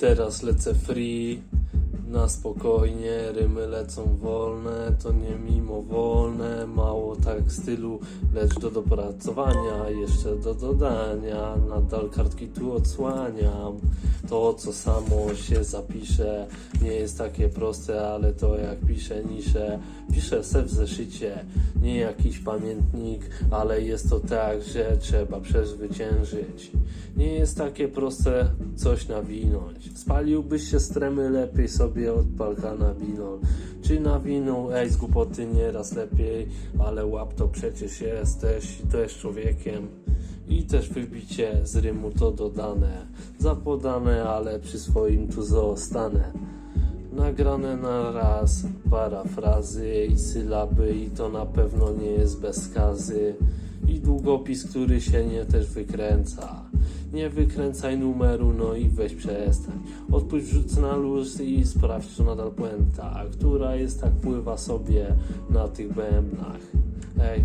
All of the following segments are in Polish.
Teraz lecę free, na spokojnie, rymy lecą wolne, to nie mimowolne, mało tak stylu, lecz do dopracowania, jeszcze do dodania, nadal kartki tu odsłaniam. To, co samo się zapisze, nie jest takie proste, ale to jak piszę niszę, piszę se w zeszycie, nie jakiś pamiętnik, ale jest to tak, że trzeba przezwyciężyć. Nie jest takie proste coś nawinąć. Spaliłbyś się stremy lepiej sobie odpal kanabinol. Czy nawinął, ej z głupoty nieraz lepiej, ale łap to przecież jesteś też człowiekiem. I też wybicie z rymu to dodane, zapodane, ale przy swoim tu zostanę. Nagrane na raz, parafrazy i sylaby i to na pewno nie jest bez skazy. I długopis, który się nie też wykręca. Nie wykręcaj numeru, no i weź przestań. Odpuść wrzuć na luz i sprawdź, czy nadal puenta, która jest tak pływa sobie na tych bębnach. Ej,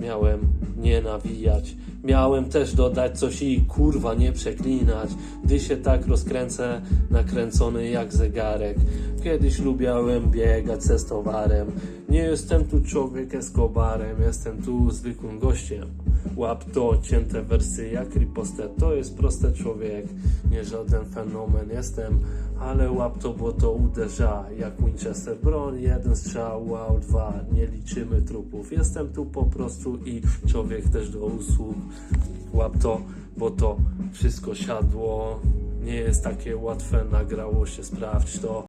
miałem nie nawijać. Miałem też dodać coś i kurwa nie przeklinać, gdy się tak rozkręcę, nakręcony jak zegarek. Kiedyś lubiałem biegać ze towarem. Nie jestem tu człowiek Escobarem, jestem tu zwykłym gościem. Łap to, cięte wersy jak riposte, to jest prosty człowiek, nie żaden fenomen jestem, ale łap to, bo to uderza jak Winchester broń, jeden strzał, wow, dwa, nie liczymy trupów, jestem tu po prostu i człowiek też do usług, łap to, bo to wszystko siadło, nie jest takie łatwe, nagrało się, sprawdź to.